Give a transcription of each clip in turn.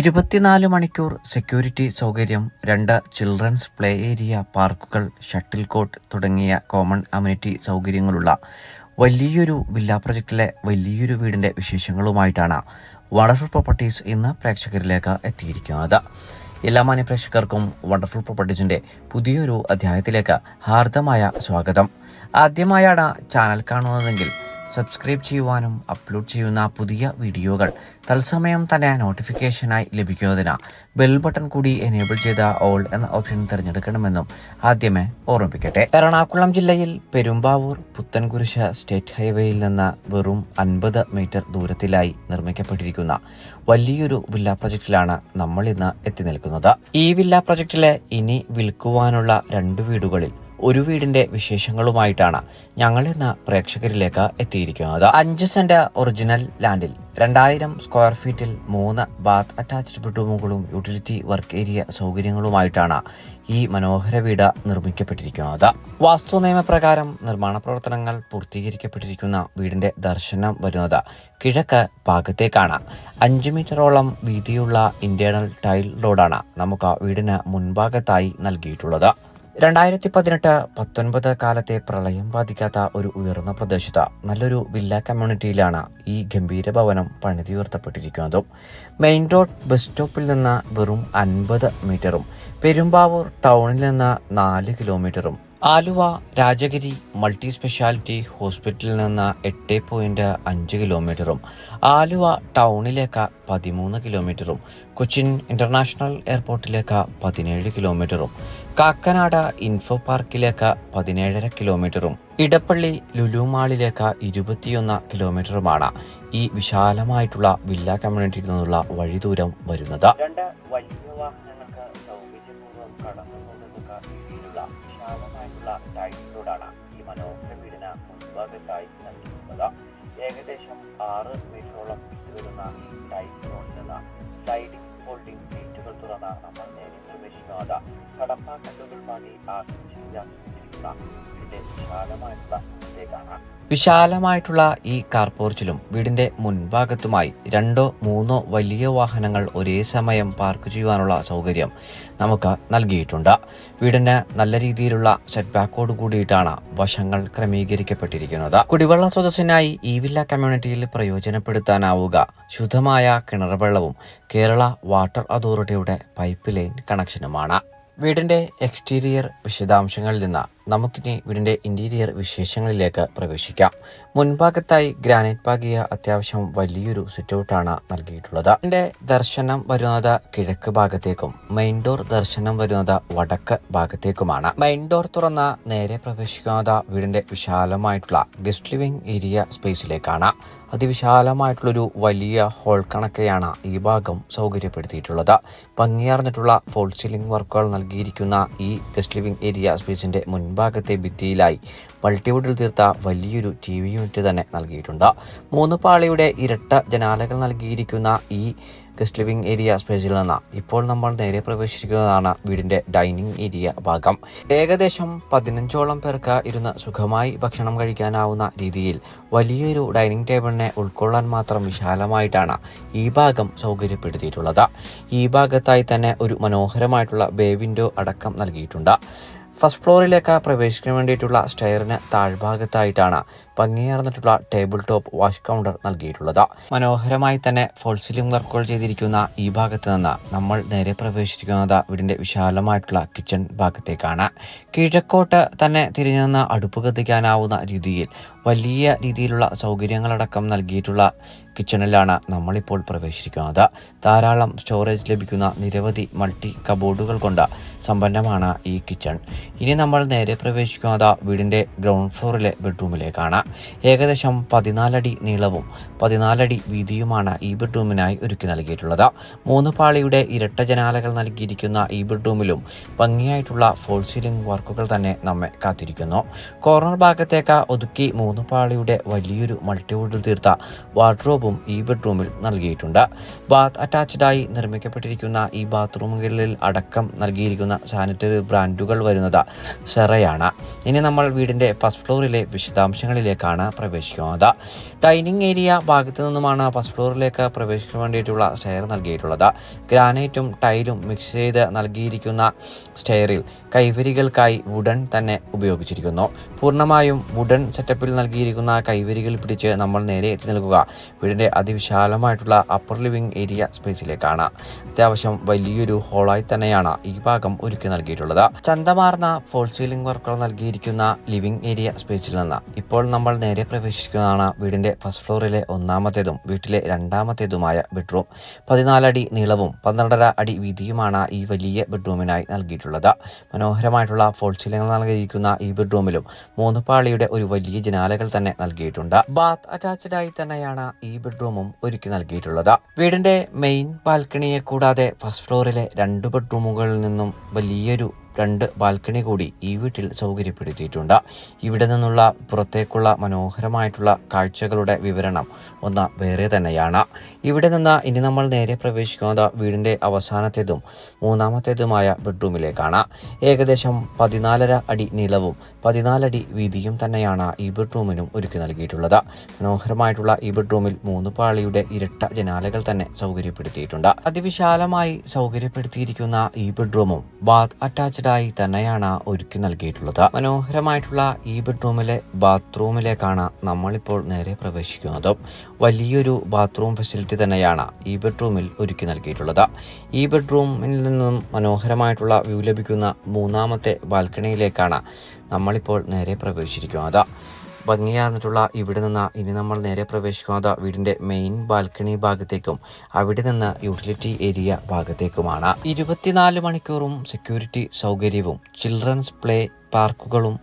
ഇരുപത്തിനാല് മണിക്കൂർ സെക്യൂരിറ്റി സൗകര്യം രണ്ട് ചിൽഡ്രൻസ് പ്ലേ ഏരിയ പാർക്കുകൾ ഷട്ടിൽ കോട്ട് തുടങ്ങിയ കോമൺ അമ്യൂണിറ്റി സൗകര്യങ്ങളുള്ള വലിയൊരു വില്ല പ്രൊജക്റ്റിലെ വലിയൊരു വീടിന്റെ വിശേഷങ്ങളുമായിട്ടാണ് വണ്ടർഫുൾ പ്രോപ്പർട്ടീസ് ഇന്ന് പ്രേക്ഷകരിലേക്ക് എത്തിയിരിക്കുന്നത്. എല്ലാ മാന്യ പ്രേക്ഷകർക്കും വണ്ടർഫുൾ പ്രോപ്പർട്ടീസിന്റെ പുതിയൊരു അധ്യായത്തിലേക്ക് ഹാർദമായ സ്വാഗതം. ആദ്യമായാണ് ചാനൽ കാണുന്നതെങ്കിൽ സബ്സ്ക്രൈബ് ചെയ്യുവാനും അപ്ലോഡ് ചെയ്യുന്ന പുതിയ വീഡിയോകൾ തത്സമയം തന്നെ നോട്ടിഫിക്കേഷനായി ലഭിക്കുന്നതിന് ബെൽ ബട്ടൺ കൂടി എനേബിൾ ചെയ്ത ഓൾ എന്ന ഓപ്ഷൻ തിരഞ്ഞെടുക്കണമെന്നും ആദ്യമേ ഓർമ്മിപ്പിക്കട്ടെ. എറണാകുളം ജില്ലയിൽ പെരുമ്പാവൂർ പുത്തൻകുരിശ് സ്റ്റേറ്റ് ഹൈവേയിൽ നിന്ന് വെറും അൻപത് മീറ്റർ ദൂരത്തിലായി നിർമ്മിക്കപ്പെട്ടിരിക്കുന്ന വലിയൊരു വില്ല പ്രൊജക്റ്റിലാണ് നമ്മൾ ഇന്ന് എത്തി നിൽക്കുന്നത്. ഈ വില്ല പ്രൊജക്റ്റിലെ ഇനി വിൽക്കുവാനുള്ള രണ്ട് വീടുകളിൽ ഒരു വീടിന്റെ വിശേഷങ്ങളുമായിട്ടാണ് ഞങ്ങൾ ഇന്ന് പ്രേക്ഷകരിലേക്ക് എത്തിയിരിക്കുന്നത്. അഞ്ച് സെന്റ് ഒറിജിനൽ ലാൻഡിൽ രണ്ടായിരം സ്ക്വയർ ഫീറ്റിൽ മൂന്ന് ബാത്ത് അറ്റാച്ച്ഡ് ബെഡ്റൂമുകളും യൂട്ടിലിറ്റി വർക്ക് ഏരിയ സൗകര്യങ്ങളുമായിട്ടാണ് ഈ മനോഹര വീട് നിർമ്മിക്കപ്പെട്ടിരിക്കുന്നത്. വാസ്തു നിയമപ്രകാരം നിർമ്മാണ പ്രവർത്തനങ്ങൾ പൂർത്തീകരിക്കപ്പെട്ടിരിക്കുന്ന വീടിന്റെ ദർശനം വരുന്നത് കിഴക്ക് ഭാഗത്തേക്കാണ്. അഞ്ച് മീറ്ററോളം വീതിയുള്ള ഇന്റേണൽ ടൈൽ റോഡാണ് നമുക്ക് വീടിന് മുൻഭാഗത്തായി നൽകിയിട്ടുള്ളത്. രണ്ടായിരത്തി പതിനെട്ട് പത്തൊൻപത് കാലത്തെ പ്രളയം ബാധിക്കാത്ത ഒരു ഉയർന്ന പ്രദേശത്ത് നല്ലൊരു വില്ല കമ്മ്യൂണിറ്റിയിലാണ് ഈ ഗംഭീര ഭവനം പണിതുയർത്തപ്പെട്ടിരിക്കുന്നത് മെയിൻ റോഡ് ബസ് സ്റ്റോപ്പിൽ നിന്ന് വെറും അൻപത് മീറ്ററും പെരുമ്പാവൂർ ടൗണിൽ നിന്ന് നാല് കിലോമീറ്ററും ആലുവ രാജഗിരി മൾട്ടി സ്പെഷ്യാലിറ്റി ഹോസ്പിറ്റലിൽ നിന്ന് എട്ട് പോയിന്റ് അഞ്ച് കിലോമീറ്ററും ആലുവ ടൗണിലേക്ക് പതിമൂന്ന് കിലോമീറ്ററും കൊച്ചിൻ ഇന്റർനാഷണൽ എയർപോർട്ടിലേക്ക് പതിനേഴ് കിലോമീറ്ററും കാക്കനാട് ഇൻഫോ പാർക്കിലേക്ക് പതിനേഴര കിലോമീറ്ററും ഇടപ്പള്ളി ലുലു മാളിലേക്ക് ഇരുപത്തിയൊന്ന് കിലോമീറ്ററുമാണ് ഈ വിശാലമായിട്ടുള്ള വില്ല കമ്മ്യൂണിറ്റിയിൽ നിന്നുള്ള വഴിദൂരം വരുന്നത്. രണ്ട് വലിയ വാഹനങ്ങൾക്ക് സൗകര്യപൂർവം കടന്നു പോകുന്ന രീതിയിലുള്ള വിശാലമായിട്ടുള്ള ടൈൽ റോഡാണ് ഈ മനോഹര വീടിന് മുൻഭാഗത്തായി നൽകിയിട്ടുള്ളത് ഏകദേശം ആറ് മീറ്ററോളം വരുന്ന ഈ ടൈൽ റോഡിൽ നിന്ന് സ്ലൈഡിംഗ് ഫോൾഡിംഗ് ഗേറ്റുകൾ തുറന്ന് നമ്മൾ നേരെ പ്രവേശിക്കുന്നത്. കടപ്പാക്കട്ടുകൾ പാടി ആകർഷിച്ചിരിക്കുന്ന ഇതിന്റെ വിശാലമായിട്ടുള്ള ഇതിലേക്കാണ് വിശാലമായിട്ടുള്ള ഈ കാർ പോർച്ചിലും വീടിന്റെ മുൻഭാഗത്തുമായി രണ്ടോ മൂന്നോ വലിയ വാഹനങ്ങൾ ഒരേ സമയം പാർക്ക് ചെയ്യുവാനുള്ള സൗകര്യം നമുക്ക് നൽകിയിട്ടുണ്ട്. വീടിന് നല്ല രീതിയിലുള്ള സെറ്റ് ബാക്കോട് കൂടിയിട്ടാണ് വശങ്ങൾ ക്രമീകരിക്കപ്പെട്ടിരിക്കുന്നത്. കുടിവെള്ള സ്രോതസ്സിനായി ഈ വില്ല കമ്മ്യൂണിറ്റിയിൽ പ്രയോജനപ്പെടുത്താനാവുക. ശുദ്ധമായ കിണർ വെള്ളവും കേരള വാട്ടർ അതോറിറ്റിയുടെ പൈപ്പ് ലൈൻ കണക്ഷനുമാണ് വീടിന്റെ എക്സ്റ്റീരിയർ വിശദാംശങ്ങളിൽ നിന്ന് നമുക്കിനി വീടിന്റെ ഇന്റീരിയർ വിശേഷങ്ങളിലേക്ക് പ്രവേശിക്കാം. മുൻഭാഗത്തായി ഗ്രാനൈറ്റ് പാകിയ അത്യാവശ്യം വലിയൊരു സിറ്റൗട്ടാണ് നൽകിയിട്ടുള്ളത്. ഇതിന്റെ ദർശനം വരുന്നത് കിഴക്ക് ഭാഗത്തേക്കും മെയിൻ ഡോർ ദർശനം വരുന്നത് വടക്ക് ഭാഗത്തേക്കുമാണ്. മെയിൻ ഡോർ തുറന്ന നേരെ പ്രവേശിക്കുന്നത് വീടിന്റെ വിശാലമായിട്ടുള്ള ഗസ്റ്റ് ലിവിംഗ് ഏരിയ സ്പേസിലേക്കാണ് അതിവിശാലമായിട്ടുള്ളൊരു വലിയ ഹോൾ കണക്കെയാണ് ഈ ഭാഗം സൗകര്യപ്പെടുത്തിയിട്ടുള്ളത്. ഭംഗിയാർന്നിട്ടുള്ള ഫോൾ സീലിംഗ് വർക്കുകൾ നൽകിയിരിക്കുന്ന ഈ ഗസ്റ്റ് ലിവിംഗ് ഏരിയ സ്പേസിന്റെ മുൻഭാഗത്തെ ഭിത്തിയിലായി. മൾട്ടിവുഡിൽ തീർത്ത വലിയൊരു ടി വി യൂണിറ്റ് തന്നെ നൽകിയിട്ടുണ്ട്. മൂന്ന് പാളിയുടെ ഇരട്ട ജനാലകൾ നൽകിയിരിക്കുന്ന ഈ ഗസ്റ്റ് ലിവിംഗ് ഏരിയ സ്പേസിൽ നിന്ന് ഇപ്പോൾ നമ്മൾ നേരെ പ്രവേശിക്കുന്നതാണ് വീടിന്റെ ഡൈനിങ് ഏരിയ ഭാഗം. ഏകദേശം പതിനഞ്ചോളം പേർക്ക് ഇരുന്ന് സുഖമായി ഭക്ഷണം കഴിക്കാനാവുന്ന രീതിയിൽ വലിയൊരു ഡൈനിങ് ടേബിളിനെ ഉൾക്കൊള്ളാൻ മാത്രം വിശാലമായിട്ടാണ് ഈ ഭാഗം സൗകര്യപ്പെടുത്തിയിട്ടുള്ളത്. ഈ ഭാഗത്തായി തന്നെ ഒരു മനോഹരമായിട്ടുള്ള ബേ വിൻഡോ അടക്കം നൽകിയിട്ടുണ്ട്. ഫസ്റ്റ് ഫ്ലോറിലേക്ക് പ്രവേശിക്കാൻ വേണ്ടിയിട്ടുള്ള സ്റ്റെയറിന് താഴ്ഭാഗത്തായിട്ടാണ് ഭംഗിയാർന്നിട്ടുള്ള ടേബിൾ ടോപ്പ് വാഷ് കൗണ്ടർ നൽകിയിട്ടുള്ളത്. മനോഹരമായി തന്നെ ഫോൾ സീലിംഗ് വർക്കുകൾ ചെയ്തിരിക്കുന്ന ഈ ഭാഗത്ത് നിന്ന് നമ്മൾ നേരെ പ്രവേശിക്കുന്നത് വീടിന്റെ വിശാലമായിട്ടുള്ള കിച്ചൺ ഭാഗത്തേക്കാണ്. കിഴക്കോട്ട് തന്നെ തിരിഞ്ഞു നിന്ന് അടുപ്പ് കത്തിക്കാനാവുന്ന രീതിയിൽ വലിയ രീതിയിലുള്ള സൗകര്യങ്ങളടക്കം നൽകിയിട്ടുള്ള കിച്ചണിലാണ് നമ്മളിപ്പോൾ പ്രവേശിക്കുന്നത് ധാരാളം സ്റ്റോറേജ് ലഭിക്കുന്ന നിരവധി മൾട്ടി കബോർഡുകൾ കൊണ്ട് സമ്പന്നമാണ് ഈ കിച്ചൺ ഇനി നമ്മൾ നേരെ പ്രവേശിക്കുന്നത് വീടിന്റെ ഗ്രൗണ്ട് ഫ്ലോറിലെ ബെഡ്റൂമിലേക്കാണ് ഏകദേശം പതിനാലടി നീളവും പതിനാലടി വീതിയുമാണ് ഈ ബെഡ്റൂമിനായി ഒരുക്കി നൽകിയിട്ടുള്ളത്. മൂന്ന് പാളിയുടെ ഇരട്ട ജനാലകൾ നൽകിയിരിക്കുന്ന ഈ ബെഡ്റൂമിലും ഭംഗിയായിട്ടുള്ള ഫോൾ സീലിംഗ് വർക്കുകൾ തന്നെ നമ്മെ കാത്തിരിക്കുന്നു. കോർണർ ഭാഗത്തേക്ക് ഒതുക്കി മൂന്ന് പാളിയുടെ വലിയൊരു മൾട്ടിവുഡിൽ തീർത്ത വാർഡ്രോബും ഈ ബെഡ്റൂമിൽ നൽകിയിട്ടുണ്ട്. ബാത്ത് അറ്റാച്ച്ഡായി നിർമ്മിക്കപ്പെട്ടിരിക്കുന്ന ഈ ബാത്റൂമുകളിൽ അടക്കം നൽകിയിരിക്കുന്ന സാനിറ്ററി ബ്രാൻഡുകൾ വരുന്നത് സെറയാണ്. ഇനി നമ്മൾ വീടിന്റെ ഫസ്റ്റ് ഫ്ലോറിലെ വിശദാംശങ്ങളിലേക്ക് ബെഡ്റൂമിലേക്കാണ് പ്രവേശിക്കുന്നത്. ഡൈനിങ് ഏരിയ ഭാഗത്തു നിന്നുമാണ് ഫസ്റ്റ് ഫ്ലോറിലേക്ക് പ്രവേശിക്കാൻ വേണ്ടിയിട്ടുള്ള സ്റ്റെയർ നൽകിയിട്ടുള്ളത്. ഗ്രാനൈറ്റും ടൈലും മിക്സ് ചെയ്ത് നൽകിയിരിക്കുന്ന സ്റ്റെയറിൽ കൈവരികൾക്കായി വുഡൻ തന്നെ ഉപയോഗിച്ചിരിക്കുന്നു. പൂർണമായും വുഡൻ സെറ്റപ്പിൽ നൽകിയിരിക്കുന്ന കൈവരികൾ പിടിച്ച് നമ്മൾ നേരെ എത്തി നിൽക്കുക. വീടിന്റെ അതിവിശാലമായിട്ടുള്ള അപ്പർ ലിവിംഗ് ഏരിയ സ്പേസിലേക്കാണ് അത്യാവശ്യം വലിയൊരു ഹോളായി തന്നെയാണ് ഈ ഭാഗം ഒരുക്കി നൽകിയിട്ടുള്ളത്. ചന്തമാർന്ന ഫോൾ സീലിംഗ് വർക്കുകൾ നൽകിയിരിക്കുന്ന ലിവിംഗ് ഏരിയ സ്പേസിൽ നിന്ന് ഇപ്പോൾ നമ്മൾ നേരെ പ്രവേശിക്കുന്നതാണ് വീടിന്റെ ഫസ്റ്റ് ഫ്ലോറിലെ ഒന്നാമത്തേതും വീട്ടിലെ രണ്ടാമത്തേതുമായ ബെഡ്റൂം പതിനാലടി നീളവും പന്ത്രണ്ടര അടി വീതിയുമാണ് ഈ വലിയ ബെഡ്റൂമിനായി നൽകിയിട്ടുള്ളത്. മനോഹരമായിട്ടുള്ള ഫോൾ സീലിംഗ് നൽകിയിരിക്കുന്ന ഈ ബെഡ്റൂമിലും മൂന്ന് പാളിയുടെ ഒരു വലിയ ജനാലകൾ തന്നെ നൽകിയിട്ടുണ്ട്. ബാത്ത് അറ്റാച്ച്ഡ് ആയി തന്നെയാണ് ഈ ബെഡ്റൂമും ഒരുക്കി നൽകിയിട്ടുള്ളത്. വീടിന്റെ മെയിൻ ബാൽക്കണിയെ കൂടാതെ ഫസ്റ്റ് ഫ്ലോറിലെ രണ്ട് ബെഡ്റൂമുകളിൽ നിന്നും വലിയൊരു രണ്ട് ബാൽക്കണി കൂടി ഈ വീട്ടിൽ സൗകര്യപ്പെടുത്തിയിട്ടുണ്ട്. ഇവിടെ നിന്നുള്ള പുറത്തേക്കുള്ള മനോഹരമായിട്ടുള്ള കാഴ്ചകളുടെ വിവരണം ഒന്ന് വേറെ തന്നെയാണ്. ഇവിടെ നിന്ന് ഇനി നമ്മൾ നേരെ പ്രവേശിക്കുന്നത് വീടിന്റെ അവസാനത്തേതും മൂന്നാമത്തേതുമായ ബെഡ്റൂമിലേക്കാണ്. ഏകദേശം പതിനാലര അടി നീളവും പതിനാലടി വീതിയും തന്നെയാണ് ഈ ബെഡ്റൂമിനും ഒരുക്കി നൽകിയിട്ടുള്ളത്. മനോഹരമായിട്ടുള്ള ഈ ബെഡ്റൂമിൽ മൂന്ന് പാളിയുടെ ഇരട്ട ജനാലകൾ തന്നെ സൗകര്യപ്പെടുത്തിയിട്ടുണ്ട്. അതിവിശാലമായി സൗകര്യപ്പെടുത്തിയിരിക്കുന്ന ഈ ബെഡ്റൂമും ബാത്ത് അറ്റാച്ച്ഡ് ആയി തന്നെയാണ് ഒരുക്കി നൽകിയിട്ടുള്ളത്. മനോഹരമായിട്ടുള്ള ഈ ബെഡ്റൂമിലെ ബാത്റൂമിലേക്കാണ് നമ്മളിപ്പോൾ നേരെ പ്രവേശിക്കുന്നത്. വലിയൊരു ബാത്റൂം ഫെസിലിറ്റി തന്നെയാണ് ഈ ബെഡ്റൂമിൽ ഒരുക്കി നൽകിയിട്ടുള്ളത്. ഈ ബെഡ്റൂമിൽ നിന്നും മനോഹരമായിട്ടുള്ള വ്യൂ ലഭിക്കുന്ന മൂന്നാമത്തെ ബാൽക്കണിയിലേക്കാണ് നമ്മളിപ്പോൾ നേരെ പ്രവേശിച്ചിരിക്കുന്നത് ഭംഗിയാർന്നിട്ടുള്ള ഇവിടെ നിന്ന് ഇനി നമ്മൾ നേരെ പ്രവേശിക്കുന്നത് വീടിന്റെ മെയിൻ ബാൽക്കണി ഭാഗത്തേക്കും. അവിടെ നിന്ന് യൂട്ടിലിറ്റി ഏരിയ ഭാഗത്തേക്കുമാണ്. ഇരുപത്തിനാല് മണിക്കൂറും സെക്യൂരിറ്റി സൗകര്യവും ചിൽഡ്രൻസ് പ്ലേ പാർക്കുകളും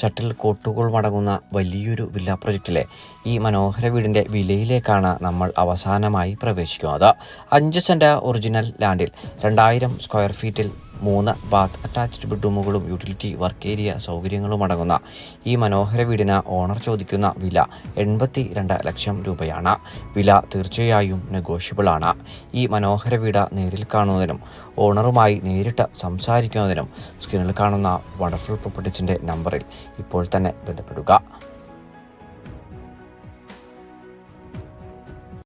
ഷട്ടിൽ കോട്ടുകളും അടങ്ങുന്ന വലിയൊരു വില്ല പ്രൊജക്റ്റിലെ ഈ മനോഹര വീടിന്റെ വിലയിലേക്കാണ് നമ്മൾ അവസാനമായി പ്രവേശിക്കുന്നത്. അഞ്ച് സെന്റ് ഒറിജിനൽ ലാൻഡിൽ രണ്ടായിരം സ്ക്വയർ ഫീറ്റിൽ മൂന്ന് ബാത്ത് അറ്റാച്ച്ഡ് ബെഡ്റൂമുകളും യൂട്ടിലിറ്റി വർക്ക് ഏരിയ സൗകര്യങ്ങളും അടങ്ങുന്ന ഈ മനോഹര വീടിന് ഓണർ ചോദിക്കുന്ന വില എൺപത്തി രണ്ട് ലക്ഷം രൂപയാണ്. വില തീർച്ചയായും നെഗോഷ്യബിൾ ആണ്. ഈ മനോഹര വീട് നേരിൽ കാണുന്നതിനും ഓണറുമായി നേരിട്ട് സംസാരിക്കുന്നതിനും സ്ക്രീനിൽ കാണുന്ന വണ്ടർഫുൾ പ്രോപ്പർട്ടീസിന്റെ നമ്പറിൽ ഇപ്പോൾ തന്നെ ബന്ധപ്പെടുക.